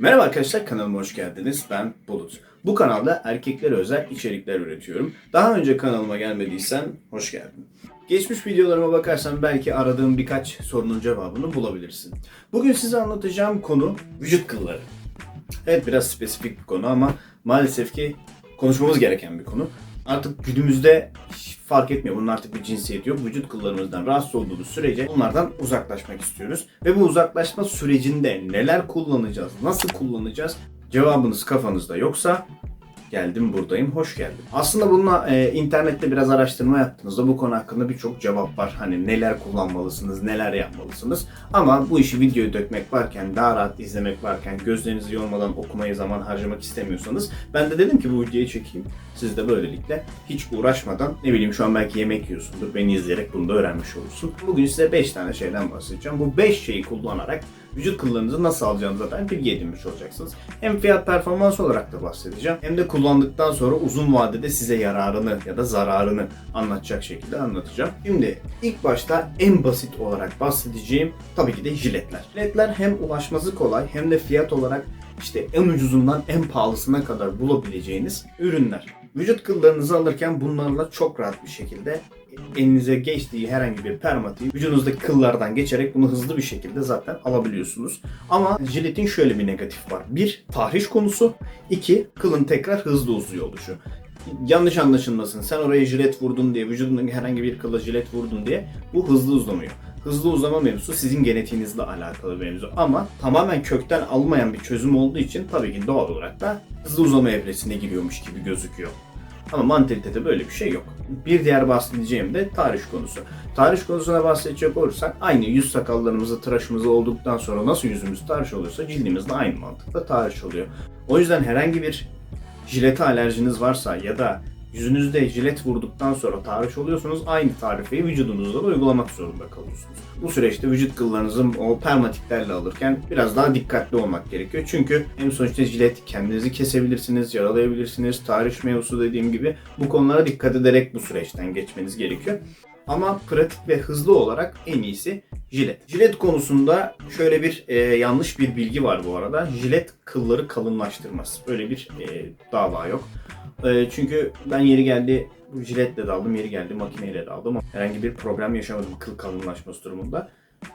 Merhaba arkadaşlar kanalıma hoş geldiniz. Ben Bulut. Bu kanalda erkeklere özel içerikler üretiyorum. Daha önce kanalıma gelmediysen hoş geldin. Geçmiş videolarıma bakarsan belki aradığım birkaç sorunun cevabını bulabilirsin. Bugün size anlatacağım konu vücut kılları. Evet biraz spesifik bir konu ama maalesef ki konuşmamız gereken bir konu. Artık günümüzde fark etmiyor. Bunun artık bir cinsiyeti yok. Vücut kıllarımızdan rahatsız olduğumuz sürece bunlardan uzaklaşmak istiyoruz. Ve bu uzaklaşma sürecinde neler kullanacağız, nasıl kullanacağız? Cevabınız kafanızda yoksa geldim buradayım, hoş geldin. Aslında bununla e, internette biraz araştırma yaptığınızda bu konu hakkında birçok cevap var. Hani neler kullanmalısınız, neler yapmalısınız. Ama bu işi videoya dökmek varken, daha rahat izlemek varken, gözlerinizi yormadan okumaya zaman harcamak istemiyorsanız ben de dedim ki bu videoyu çekeyim. Siz de böylelikle hiç uğraşmadan ne bileyim şu an belki yemek yiyorsundur. Beni izleyerek bunu da öğrenmiş olursun. Bugün size 5 tane şeyden bahsedeceğim. Bu 5 şeyi kullanarak vücut kıllarınızı nasıl alacağınıza dair bilgi edinmiş olacaksınız. Hem fiyat performans olarak da bahsedeceğim. Hem de kullandıktan sonra uzun vadede size yararını ya da zararını anlatacak şekilde anlatacağım. Şimdi ilk başta en basit olarak bahsedeceğim tabii ki de jiletler. Jiletler hem ulaşması kolay hem de fiyat olarak işte en ucuzundan en pahalısına kadar bulabileceğiniz ürünler. Vücut kıllarınızı alırken bunlarla çok rahat bir şekilde elinize geçtiği herhangi bir permatiği vücudunuzdaki kıllardan geçerek bunu hızlı bir şekilde zaten alabiliyorsunuz. Ama jiletin şöyle bir negatif var. Bir, tahriş konusu. iki kılın tekrar hızlı uzuyor oluşu. Yanlış anlaşılmasın. Sen oraya jilet vurdun diye, vücudundaki herhangi bir kıla jilet vurdun diye bu hızlı uzamıyor. Hızlı uzama mevzusu sizin genetiğinizle alakalı bir mevzu. Ama tamamen kökten almayan bir çözüm olduğu için tabii ki doğal olarak da hızlı uzama evresine giriyormuş gibi gözüküyor. Ama mantalitede böyle bir şey yok. Bir diğer bahsedeceğim de tarih konusu. Tarih konusuna bahsedecek olursak aynı yüz sakallarımızı, tıraşımızı olduktan sonra nasıl yüzümüz tarih oluyorsa cildimiz de aynı mantıkla tarih oluyor. O yüzden herhangi bir jilete alerjiniz varsa ya da yüzünüzde jilet vurduktan sonra tarih oluyorsunuz aynı tarifeyi vücudunuzda da uygulamak zorunda kalıyorsunuz. Bu süreçte vücut kıllarınızı o permatiklerle alırken biraz daha dikkatli olmak gerekiyor. Çünkü hem sonuçta jilet kendinizi kesebilirsiniz, yaralayabilirsiniz, tarih mevzusu dediğim gibi bu konulara dikkat ederek bu süreçten geçmeniz gerekiyor. Ama pratik ve hızlı olarak en iyisi jilet. Jilet konusunda şöyle bir e, yanlış bir bilgi var bu arada. Jilet kılları kalınlaştırmaz. Böyle bir e, dava yok. E, çünkü ben yeri geldi jiletle de aldım, yeri geldi makineyle de aldım. Herhangi bir problem yaşamadım kıl kalınlaşması durumunda.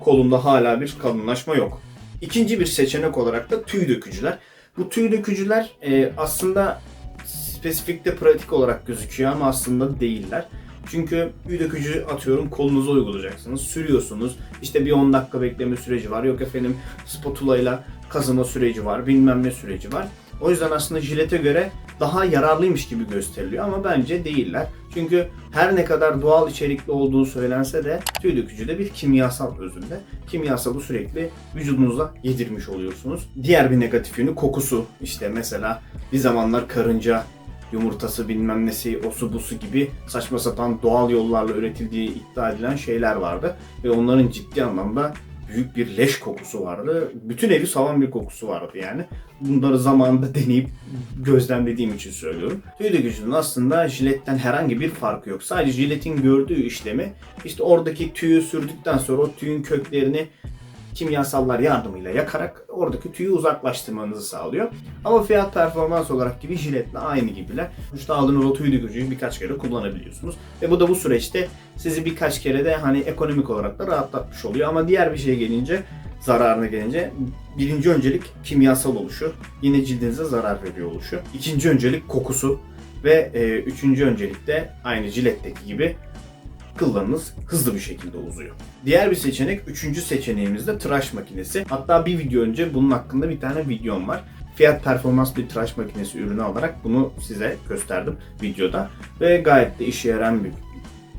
Kolumda hala bir kalınlaşma yok. İkinci bir seçenek olarak da tüy dökücüler. Bu tüy dökücüler e, aslında spesifikte pratik olarak gözüküyor ama aslında değiller. Çünkü tüy dökücü atıyorum kolunuza uygulayacaksınız. Sürüyorsunuz. İşte bir 10 dakika bekleme süreci var. Yok efendim spatula ile kazıma süreci var. Bilmem ne süreci var. O yüzden aslında jilete göre daha yararlıymış gibi gösteriliyor ama bence değiller. Çünkü her ne kadar doğal içerikli olduğu söylense de tüy dökücü de bir kimyasal özünde. Kimyasalı sürekli vücudunuza yedirmiş oluyorsunuz. Diğer bir negatif yönü kokusu. İşte mesela bir zamanlar karınca yumurtası bilmem nesi, osu busu gibi saçma sapan doğal yollarla üretildiği iddia edilen şeyler vardı. Ve onların ciddi anlamda büyük bir leş kokusu vardı. Bütün evi savan bir kokusu vardı yani. Bunları zamanında deneyip gözlemlediğim için söylüyorum. Tüy dökücünün aslında jiletten herhangi bir farkı yok. Sadece jiletin gördüğü işlemi işte oradaki tüyü sürdükten sonra o tüyün köklerini kimyasallar yardımıyla yakarak oradaki tüyü uzaklaştırmanızı sağlıyor. Ama fiyat performans olarak gibi jiletle aynı gibiler. İşte aldığınız o tüy dökücüyü birkaç kere kullanabiliyorsunuz. Ve bu da bu süreçte sizi birkaç kere de hani ekonomik olarak da rahatlatmış oluyor. Ama diğer bir şeye gelince zararına gelince birinci öncelik kimyasal oluşu. Yine cildinize zarar veriyor oluşu. İkinci öncelik kokusu. Ve e, üçüncü öncelik de aynı jiletteki gibi kıllarınız hızlı bir şekilde uzuyor. Diğer bir seçenek, üçüncü seçeneğimiz de tıraş makinesi. Hatta bir video önce bunun hakkında bir tane videom var. Fiyat performans bir tıraş makinesi ürünü alarak bunu size gösterdim videoda. Ve gayet de işe yarayan bir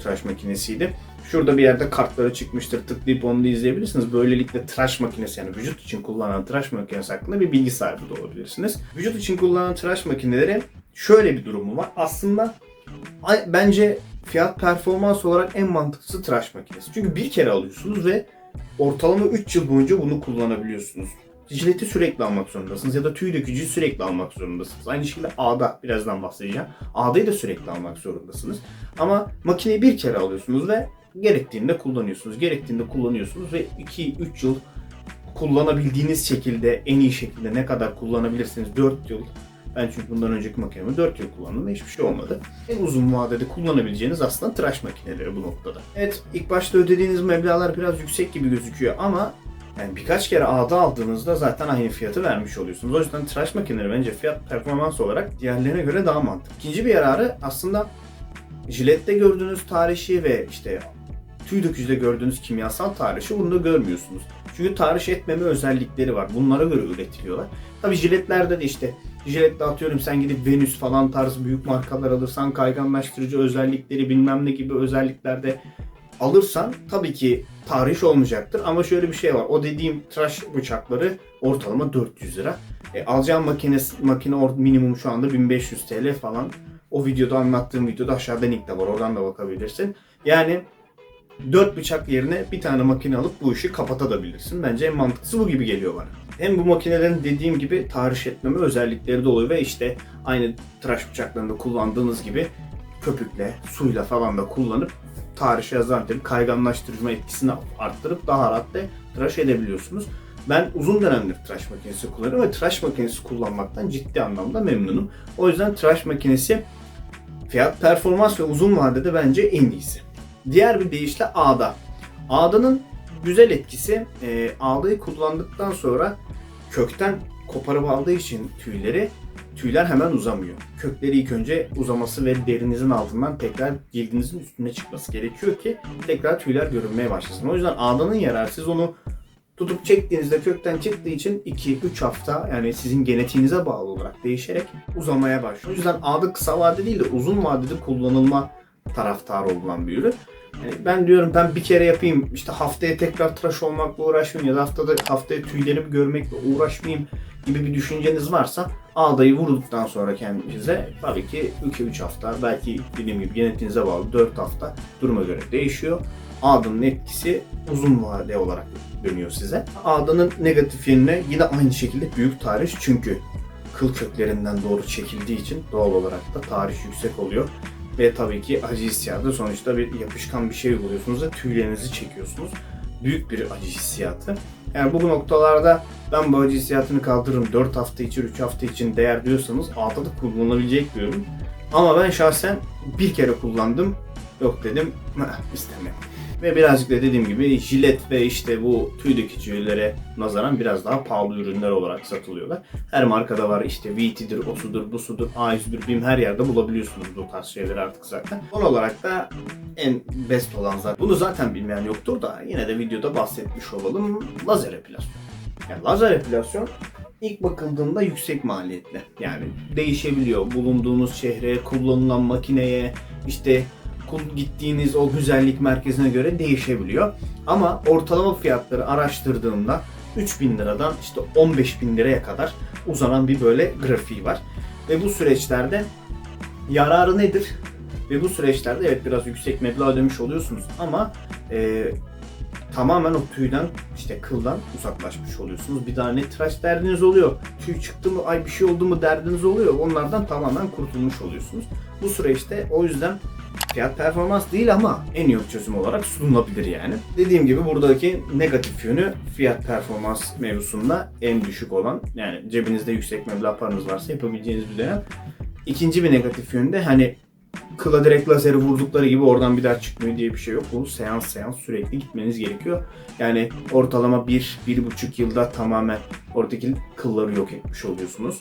tıraş makinesiydi. Şurada bir yerde kartları çıkmıştır. Tıklayıp onu da izleyebilirsiniz. Böylelikle tıraş makinesi yani vücut için kullanılan tıraş makinesi hakkında bir bilgi sahibi de olabilirsiniz. Vücut için kullanılan tıraş makineleri şöyle bir durumu var. Aslında bence fiyat performans olarak en mantıklısı tıraş makinesi. Çünkü bir kere alıyorsunuz ve ortalama 3 yıl boyunca bunu kullanabiliyorsunuz. Jileti sürekli almak zorundasınız ya da tüy dökücüyü sürekli almak zorundasınız. Aynı şekilde ağda birazdan bahsedeceğim. Ağdayı da sürekli almak zorundasınız. Ama makineyi bir kere alıyorsunuz ve gerektiğinde kullanıyorsunuz. Gerektiğinde kullanıyorsunuz ve 2-3 yıl kullanabildiğiniz şekilde, en iyi şekilde ne kadar kullanabilirsiniz 4 yıl. Ben çünkü bundan önceki makinemi 4 yıl kullandım ve hiçbir şey olmadı. En uzun vadede kullanabileceğiniz aslında tıraş makineleri bu noktada. Evet ilk başta ödediğiniz meblağlar biraz yüksek gibi gözüküyor ama yani birkaç kere ağda aldığınızda zaten aynı fiyatı vermiş oluyorsunuz. O yüzden tıraş makineleri bence fiyat performans olarak diğerlerine göre daha mantıklı. İkinci bir yararı aslında jilette gördüğünüz tarihçi ve işte tüy dökücüde gördüğünüz kimyasal tarihçi bunu da görmüyorsunuz. Çünkü tahriş etmeme özellikleri var. Bunlara göre üretiliyorlar. Tabi jiletlerde de işte jilette atıyorum sen gidip Venüs falan tarz büyük markalar alırsan kayganlaştırıcı özellikleri bilmem ne gibi özelliklerde alırsan tabii ki tahriş olmayacaktır. Ama şöyle bir şey var. O dediğim tıraş bıçakları ortalama 400 lira. E, alacağım makinesi, makine minimum şu anda 1500 TL falan. O videoda anlattığım videoda aşağıda link de var. Oradan da bakabilirsin. Yani 4 bıçak yerine bir tane makine alıp bu işi kapatabilirsin. Bence en mantıklısı bu gibi geliyor bana. Hem bu makinelerin dediğim gibi tahriş etmeme özellikleri de oluyor ve işte aynı tıraş bıçaklarında kullandığınız gibi köpükle, suyla falan da kullanıp tarih yazarken kayganlaştırma etkisini arttırıp daha rahat da tıraş edebiliyorsunuz. Ben uzun dönemdir tıraş makinesi kullanıyorum ve tıraş makinesi kullanmaktan ciddi anlamda memnunum. O yüzden tıraş makinesi fiyat, performans ve uzun vadede bence en iyisi. Diğer bir deyişle ağda. Ağdanın güzel etkisi e, ağdayı kullandıktan sonra kökten koparıp aldığı için tüyleri tüyler hemen uzamıyor. Kökleri ilk önce uzaması ve derinizin altından tekrar cildinizin üstüne çıkması gerekiyor ki tekrar tüyler görünmeye başlasın. O yüzden ağdanın yararı siz onu tutup çektiğinizde kökten çıktığı için 2-3 hafta yani sizin genetiğinize bağlı olarak değişerek uzamaya başlıyor. O yüzden ağda kısa vadede değil de uzun vadede kullanılma taraftarı olan bir ürün. Yani ben diyorum ben bir kere yapayım işte haftaya tekrar tıraş olmakla uğraşmayayım ya da haftada haftaya tüylerimi görmekle uğraşmayayım gibi bir düşünceniz varsa ağdayı vurduktan sonra kendinize tabii ki 2-3 hafta belki dediğim gibi genetiğinize bağlı 4 hafta duruma göre değişiyor. Ağdanın etkisi uzun vade olarak dönüyor size. Ağdanın negatif yönüne yine aynı şekilde büyük tarih çünkü kıl köklerinden doğru çekildiği için doğal olarak da tarih yüksek oluyor. Ve tabii ki acı hissiyatı sonuçta bir yapışkan bir şey uyguluyorsunuz ve tüylerinizi çekiyorsunuz. Büyük bir acı hissiyatı. Yani bu noktalarda ben bu acı hissiyatını kaldırırım 4 hafta için 3 hafta için değer diyorsanız ağda da kullanılabilecek bir ürün. Ama ben şahsen bir kere kullandım. Yok dedim istemiyorum. Ve birazcık da dediğim gibi jilet ve işte bu tüy dökücülere nazaran biraz daha pahalı ürünler olarak satılıyorlar. Her markada var işte VT'dir, o sudur, bu sudur, A100'dür, BİM her yerde bulabiliyorsunuz bu tarz şeyleri artık zaten. Son olarak da en best olan zaten. Bunu zaten bilmeyen yoktur da yine de videoda bahsetmiş olalım. Lazer epilasyon. Yani lazer epilasyon ilk bakıldığında yüksek maliyetli. Yani değişebiliyor. Bulunduğunuz şehre, kullanılan makineye, işte gittiğiniz o güzellik merkezine göre değişebiliyor. Ama ortalama fiyatları araştırdığımda 3000 liradan işte 15 bin liraya kadar uzanan bir böyle grafiği var. Ve bu süreçlerde yararı nedir? Ve bu süreçlerde evet biraz yüksek meblağ ödemiş oluyorsunuz ama e, tamamen o tüyden işte kıldan uzaklaşmış oluyorsunuz. Bir daha ne tıraş derdiniz oluyor. Tüy çıktı mı ay bir şey oldu mu derdiniz oluyor. Onlardan tamamen kurtulmuş oluyorsunuz. Bu süreçte o yüzden fiyat performans değil ama en iyi çözüm olarak sunulabilir yani. Dediğim gibi buradaki negatif yönü fiyat performans mevzusunda en düşük olan yani cebinizde yüksek meblağ paranız varsa yapabileceğiniz bir dönem. İkinci bir negatif yönü de hani kıla direkt lazeri vurdukları gibi oradan bir daha çıkmıyor diye bir şey yok. Bu seans seans sürekli gitmeniz gerekiyor. Yani ortalama 1-1,5 yılda tamamen oradaki kılları yok etmiş oluyorsunuz.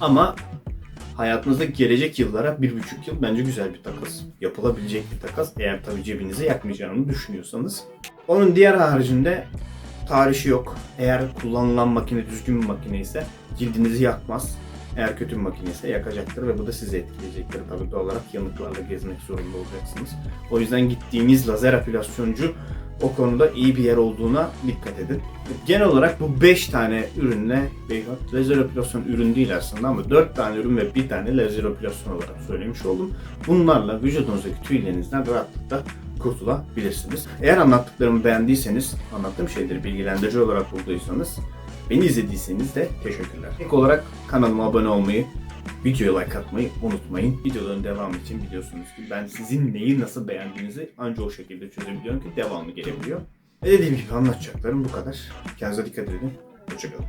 Ama hayatınızdaki gelecek yıllara bir buçuk yıl bence güzel bir takas. Yapılabilecek bir takas. Eğer tabii cebinizi yakmayacağını düşünüyorsanız. Onun diğer haricinde tarihi yok. Eğer kullanılan makine düzgün bir makine ise cildinizi yakmaz. Eğer kötü bir makine ise yakacaktır ve bu da sizi etkileyecektir. Tabii doğal olarak yanıklarla gezmek zorunda olacaksınız. O yüzden gittiğiniz lazer apilasyoncu o konuda iyi bir yer olduğuna dikkat edin. Genel olarak bu 5 tane ürünle, lazer epilasyon ürün değil aslında ama 4 tane ürün ve bir tane lazer epilasyon olarak söylemiş oldum. Bunlarla vücudunuzdaki tüylerinizden rahatlıkla kurtulabilirsiniz. Eğer anlattıklarımı beğendiyseniz, anlattığım şeyleri bilgilendirici olarak bulduysanız, beni izlediyseniz de teşekkürler. İlk olarak kanalıma abone olmayı, videoya like atmayı unutmayın. Videoların devamı için biliyorsunuz ki ben sizin neyi nasıl beğendiğinizi ancak o şekilde çözebiliyorum ki devamı gelebiliyor. E dediğim gibi anlatacaklarım bu kadar. Kendinize dikkat edin. Hoşçakalın.